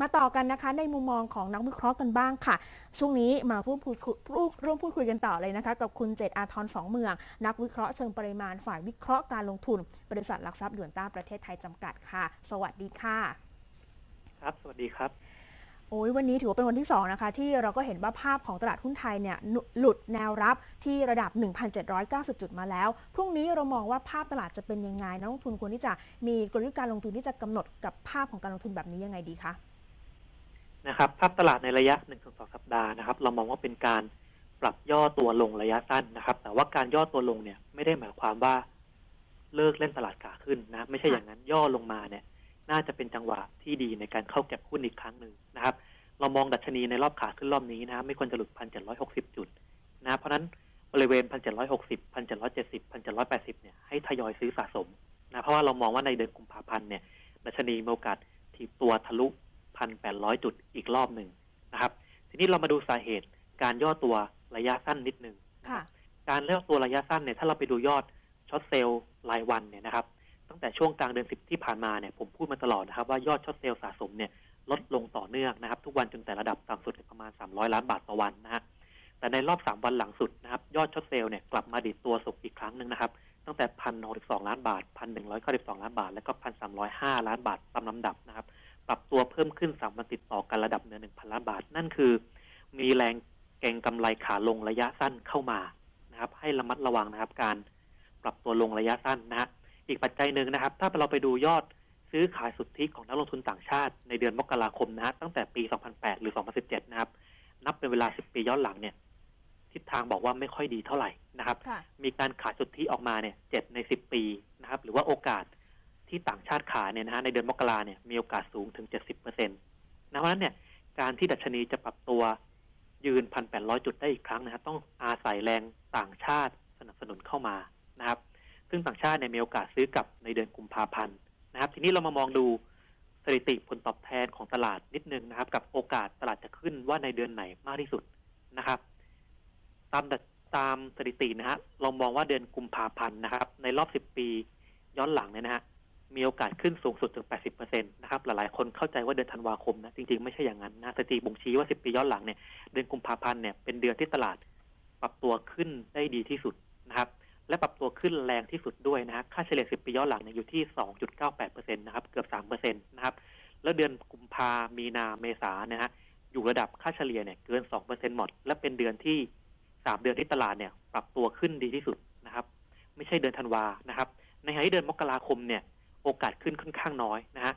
มาต่อกันนะคะ ในมุมมองของนักวิเคราะห์กันบ้างค่ะ ช่วงนี้มาพูดคุยร่วมพูดคุยกันต่อเลยนะคะ กับคุณเจตอาทรสองเมือง นักวิเคราะห์เชิงปริมาณฝ่ายวิเคราะห์การลงทุน บริษัทหลักทรัพย์หยวนต้าประเทศไทยจำกัดค่ะ สวัสดีค่ะ ครับ สวัสดีครับโอ้ยวันนี้ถือว่าเป็นวันที่ 2 นะคะ ที่เราก็เห็นว่าภาพของตลาดหุ้นไทยเนี่ยหลุดแนวรับที่ระดับ 1,790 จุดมาแล้ว พรุ่งนี้เรามองว่าภาพตลาดจะเป็นยังไงนักลงทุนควรที่จะมีกลยุทธ์การลงทุนที่จะกำหนดกับภาพของการลงทุนแบบนี้ยังไงดีคะ นะครับภาพตลาดในระยะ 1-2 สัปดาห์นะครับ เรามองว่าเป็นการปรับย่อตัวลงระยะสั้นนะครับ แต่ว่าการย่อตัวลงเนี่ยไม่ได้หมายความว่าเลิกเล่นตลาดขาขึ้นนะ ไม่ใช่อย่างนั้นย่อลงมาเนี่ย น่าจะเป็นจังหวะที่ดีในการเข้าเก็บหุ้นอีกครั้งหนึ่งนะครับ เรามองดัชนีในรอบขาขึ้นรอบนี้นะไม่ควรจะหลุดพันเจ็ดร้อยหกสิบจุดนะเพราะนั้นบริเวณพันเจ็ดร้อยหกสิบพันเจ็ดร้อยเจ็ดสิบพันเจ็ดร้อยแปดสิบเนี่ยให้ทยอยซื้อสะสมนะเพราะว่าเรามองว่าในเดือนกุมภาพันธ์เนี่ยดัชนีมีโอกาสถีบตัวทะลุ พันแปดร้อยจุดอีกรอบหนึ่งนะครับ ทีนี้เรามาดูสาเหตุการย่อตัวระยะสั้นนิดนึงการเลือกตัวระยะสั้นเนี่ยถ้าเราไปดูยอดช็อตเซลล์รายวันเนี่ยนะครับ ตั้งแต่ช่วงกลางเดือนสิบที่ผ่านมาเนี่ยผมพูดมาตลอดนะครับว่ายอดช็อตเซลล์สะสมเนี่ยลดลงต่อเนื่องนะครับ ทุกวันจนแต่ระดับต่ำสุดประมาณ 300 ล้านบาทต่อวันนะฮะแต่ในรอบ 3 วันหลังสุดนะครับ ยอดช็อตเซลล์เนี่ยกลับมาดิดตัวสุกอีกครั้งหนึ่งนะครับ ตั้งแต่พันหกสิบสองล้านบาทพันหนึ่งร้อยเก้าสิบสองล้านบาท แล้วก็พันสามร้อยห้าล้านบาทตามลำดับนะครับ ปรับตัวเพิ่มขึ้นสามวันติดต่อกันระดับเนื้อหนึ่งพันล้านบาท นั่นคือ มีแรงเก่งกำไรขาลงระยะสั้นเข้ามานะครับ ให้ระมัดระวังนะครับ การปรับตัวลงระยะสั้นนะฮะอีกปัจจัยหนึ่งนะครับ ถ้าเราไปดูยอดซื้อขายสุทธิของนักลงทุนต่างชาติในเดือนมกราคมนะฮะตั้งแต่ปี 2008 หรือ 2017 นะครับ นับเป็นเวลา 10 ปีย้อนหลังเนี่ย ทิศทางบอกว่าไม่ค่อยดีเท่าไหร่นะครับ มีการขายสุทธิออกมาเนี่ยเจ็ดใน 10 ปีนะครับ หรือว่าโอกาส ที่ต่างชาติขายเนี่ยนะฮะในเดือนมกราเนี่ยมีโอกาสสูงถึง 70%นะเพราะนั้นเนี่ยการที่ดัชนีจะปรับตัวยืน 1,800 จุดได้อีกครั้งนะครับต้องอาศัยแรงต่างชาติสนับสนุนเข้ามานะครับ ซึ่งต่างชาติเนี่ยมีโอกาสซื้อกลับในเดือนกุมภาพันธ์นะครับ ทีนี้เรามามองดูสถิติผลตอบแทนของตลาดนิดนึงนะครับ กับโอกาสตลาดจะขึ้นว่าในเดือนไหนมากที่สุดนะครับ ตามตามสถิตินะฮะเรามองว่าเดือนกุมภาพันธ์นะครับ ในรอบ 10 ปีย้อนหลังเนี่ยนะฮะ มีโอกาสขึ้นสูงสุดถึง 80%นะครับ หลายๆ คนเข้าใจว่าเดือนธันวาคมนะ จริง ๆ ไม่ใช่อย่างนั้นนะสถิติบ่งชี้ว่า 10 ปีย้อนหลังเนี่ย เดือนกุมภาพันธ์เนี่ย เป็นเดือนที่ตลาดปรับตัวขึ้นได้ดีที่สุดนะครับ และปรับตัวขึ้นแรงที่สุดด้วยนะฮะ ค่าเฉลี่ย 10 ปีย้อนหลังเนี่ยอยู่ที่ 2.98%นะครับ เกือบ3%นะครับ แล้วเดือนกุมภามีนา เมษานะฮะ อยู่ระดับค่าเฉลี่ยเนี่ยเกิน 2%หมด และเป็นเดือนที่ 3 เดือนที่ตลาดเนี่ย ปรับตัวขึ้นดีที่สุดนะครับ ไม่ใช่เดือนธันวานะครับ ในขณะที่เดือนมกราคมเนี่ย โอกาสขึ้นค่อนข้างน้อยนะฮะ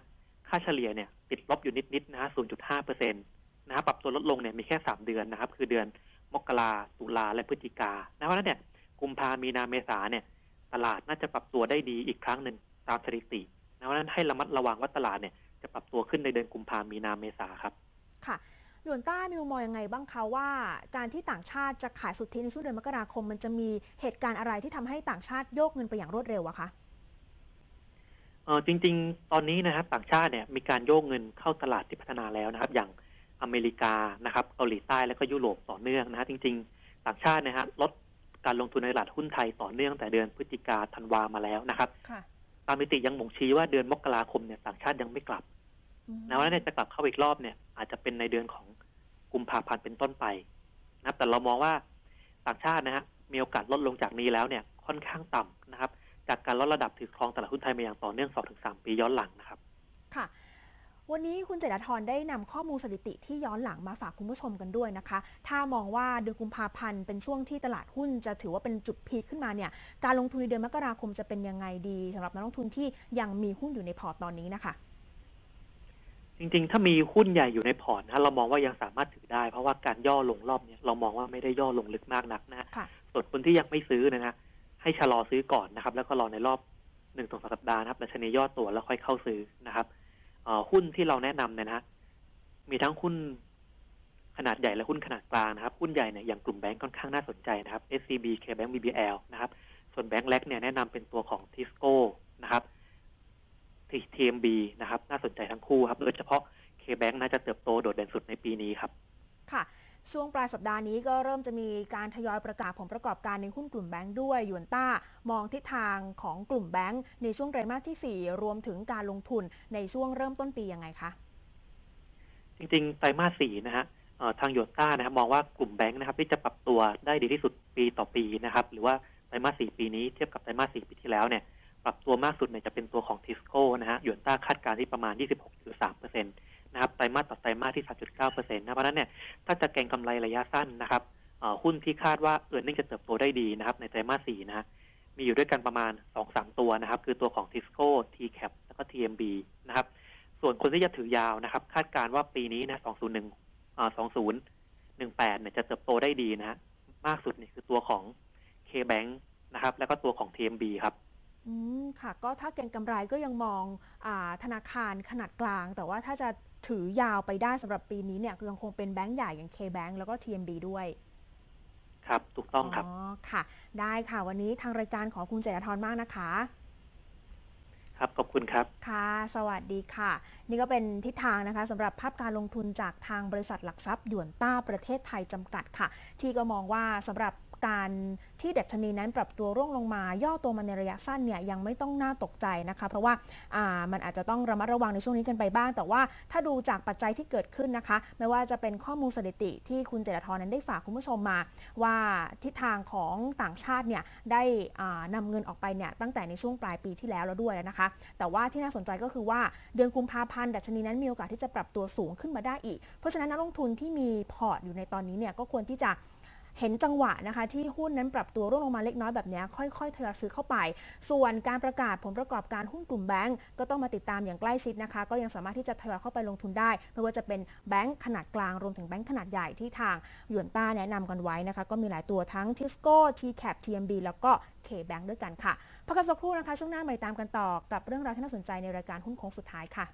ค่าเฉลี่ยเนี่ยติดลบอยู่นิดๆนะฮะ 0.5%นต์นะฮะ ปรับตัวลดลงเนี่ยมีแค่ 3 เดือนนะครับ คือเดือนมกราตุลาและพฤศจิกานะเพราะนั้นเนี่ย กุมภามีนาเมษาเนี่ย ตลาดน่าจะปรับตัวได้ดีอีกครั้งหนึ่งตามสถิตินะเพราะนั้นให้ระมัดระวังว่าตลาดเนี่ยจะปรับตัวขึ้นในเดือนกุมภามีนาเมษาครับ ค่ะยวนต้ามีมุมองยังไงบ้างคะว่า การที่ต่างชาติจะขายสุทธิในช่วงเดือนมกราคม มันจะมีเหตุการณ์อะไรที่ทำให้ต่างชาติโยกเงินไปอย่างรวดเร็วอะคะ ออจริง ๆ ตอนนี้นะครับต่างชาติเนี่ยมีการโยกเงินเข้าตลาดที่พัฒนาแล้วนะครับ อย่างอเมริกานะครับเกาหลีใต้และก็ยุโรปต่อเนื่องนะฮะจริง ๆ ต่างชาตินะฮะลดการลงทุนในตลาดหุ้นไทยต่อเนื่องแต่เดือนพฤศจิกาธันวามาแล้วนะครับตามมิติยังบ่งชี้ว่าเดือนมกราคมเนี่ยต่างชาติยังไม่กลับนะว่าเนี่ยจะกลับเข้าอีกรอบเนี่ย อาจจะเป็นในเดือนของกุมภาพันธ์เป็นต้นไปนะแต่เรามองว่าต่างชาตินะฮะมีโอกาสลดลงจากนี้แล้วเนี่ยค่อนข้างต่ำนะครับ จากการลดระดับถือครองตลาดหุ้นไทยมาอย่างต่อเนื่อง2-3 ปีย้อนหลังนะครับ ค่ะ วันนี้คุณเจษฎาธรได้นำข้อมูลสถิติที่ย้อนหลังมาฝากคุณผู้ชมกันด้วยนะคะ ถ้ามองว่าเดือนกุมภาพันธ์เป็นช่วงที่ตลาดหุ้นจะถือว่าเป็นจุดพีคขึ้นมาเนี่ย การลงทุนในเดือนมกราคมจะเป็นยังไงดีสำหรับนักลงทุนที่ยังมีหุ้นอยู่ในพอร์ตตอนนี้นะคะ จริงๆ ถ้ามีหุ้นใหญ่อยู่ในพอร์ตนะเรามองว่ายังสามารถถือได้ เพราะว่าการย่อลงรอบนี้เรามองว่าไม่ได้ย่อลงลึกมากนักนะส่วนคนที่ยังไม่ซื้อนะฮะ ให้ชะลอซื้อก่อนนะครับ แล้วก็รอในรอบหนึ่งสองสัปดาห์นะครับดัชนีย่อตัวแล้วค่อยเข้าซื้อนะครับหุ้นที่เราแนะนำเนี่ยนะมีทั้งหุ้นขนาดใหญ่และหุ้นขนาดกลางนะครับ หุ้นใหญ่เนี่ยอย่างกลุ่มแบงก์ค่อนข้างน่าสนใจนะครับ SCB KBank BBL นะครับ ส่วนแบงก์เล็กเนี่ยแนะนำเป็นตัวของ Tisco นะครับ TMB นะครับ น่าสนใจทั้งคู่ครับโดยเฉพาะ KBank น่าจะเติบโตโดดเด่นสุดในปีนี้ครับ ค่ะ ช่วงปลายสัปดาห์นี้ก็เริ่มจะมีการทยอยประกาศผลประกอบการในหุ้นกลุ่มแบงค์ด้วยยวนต้ามองทิศทางของกลุ่มแบงค์ในช่วงไตรมาสที่ 4 รวมถึงการลงทุนในช่วงเริ่มต้นปียังไงคะจริงๆไตรมาสสี่นะฮะทางโยต้านะครับมองว่ากลุ่มแบงค์นะครับที่จะปรับตัวได้ดีที่สุดปีต่อปีนะครับ หรือว่าไตรมาสสี่ปีนี้เทียบกับไตรมาสสี่ปีที่แล้วเนี่ยปรับตัวมากสุดเนี่ยจะเป็นตัวของทิสโก้นะฮะโยต้าคาดการณ์ที่ประมาณ 26.3%นต์ะครับไตรมาสต่อไตรมาสที่ 3.9%นะเพราะนั้นเนี่ยถ้าจะเก็งกำไรระยะสั้นนะครับหุ้นที่คาดว่าเออร์เน็งจะเติบโตได้ดีนะครับ ในไตรมาสสี่นะมีอยู่ด้วยกันประมาณ 2-3 ตัวนะครับ คือตัวของ Tisco TCAP แล้วก็ TMB นะครับ ส่วนคนที่จะถือยาวนะครับ คาดการณ์ว่าปีนี้นะ 201อ่า2018 เนี่ยจะเติบโตได้ดีนะมากสุดนี่คือตัวของ KBank นะครับ แล้วก็ตัวของ TMB ครับ อืมค่ะก็ถ้าเก็งกำไรก็ยังมองอาธนาคารขนาดกลาง แต่ว่าถ้าจะถือยาวไปได้สำหรับปีนี้เนี่ยยังคงเป็นแบงก์ใหญ่อย่าง K-Bank แล้วก็ TMB ด้วย ครับถูกต้องครับ อ๋อ ค่ะ ได้ค่ะวันนี้ทางรายการขอบคุณเจตธรมากนะคะ ครับขอบคุณครับ ค่ะ สวัสดีค่ะ นี่ก็เป็นทิศทางนะคะสำหรับภาพการลงทุนจากทางบริษัทหลักทรัพย์หยวนต้าประเทศไทยจำกัดค่ะ ที่ก็มองว่าสำหรับ การที่ดัชนีนั้นปรับตัวร่วงลงมา ย่อตัวมาในระยะสั้นเนี่ยยังไม่ต้องน่าตกใจนะคะ เพราะว่ามันอาจจะต้องระมัดระวังในช่วงนี้กันไปบ้าง แต่ว่าถ้าดูจากปัจจัยที่เกิดขึ้นนะคะ ไม่ว่าจะเป็นข้อมูลสถิติที่คุณเจตทรนั้นได้ฝากคุณผู้ชมมา ว่าทิศทางของต่างชาติเนี่ยได้อ่านำเงินออกไปเนี่ยตั้งแต่ในช่วงปลายปีที่แล้วแล้วด้วยนะคะ แต่ว่าที่น่าสนใจก็คือว่าเดือนกุมภาพันธ์ดัชนีนั้นมีโอกาสที่จะปรับตัวสูงขึ้นมาได้อีก เพราะฉะนั้นนักลงทุนที่มีพอร์ตอยู่ในตอนนี้เนี่ยก็ควรที่จะ เห็นจังหวะนะคะ ที่หุ้นนั้นปรับตัวร่วงลงมาเล็กน้อยแบบนี้ค่อยๆทยอยซื้อเข้าไป ส่วนการประกาศผลประกอบการหุ้นกลุ่มแบงก์ก็ต้องมาติดตามอย่างใกล้ชิดนะคะ ก็ยังสามารถที่จะทยอยเข้าไปลงทุนได้ไม่ว่าจะเป็นแบงก์ขนาดกลางรวมถึงแบงก์ขนาดใหญ่ที่ทางหยวนต้าแนะนำกันไว้นะคะ ก็มีหลายตัวทั้ง Tisco TCAP TMB แล้วก็ K-Bank ด้วยกันค่ะพักกันสักครู่นะคะ ช่วงหน้ามาติดตามกันต่อกับเรื่องราวที่น่าสนใจในรายการหุ้นโค้งสุดท้ายค่ะ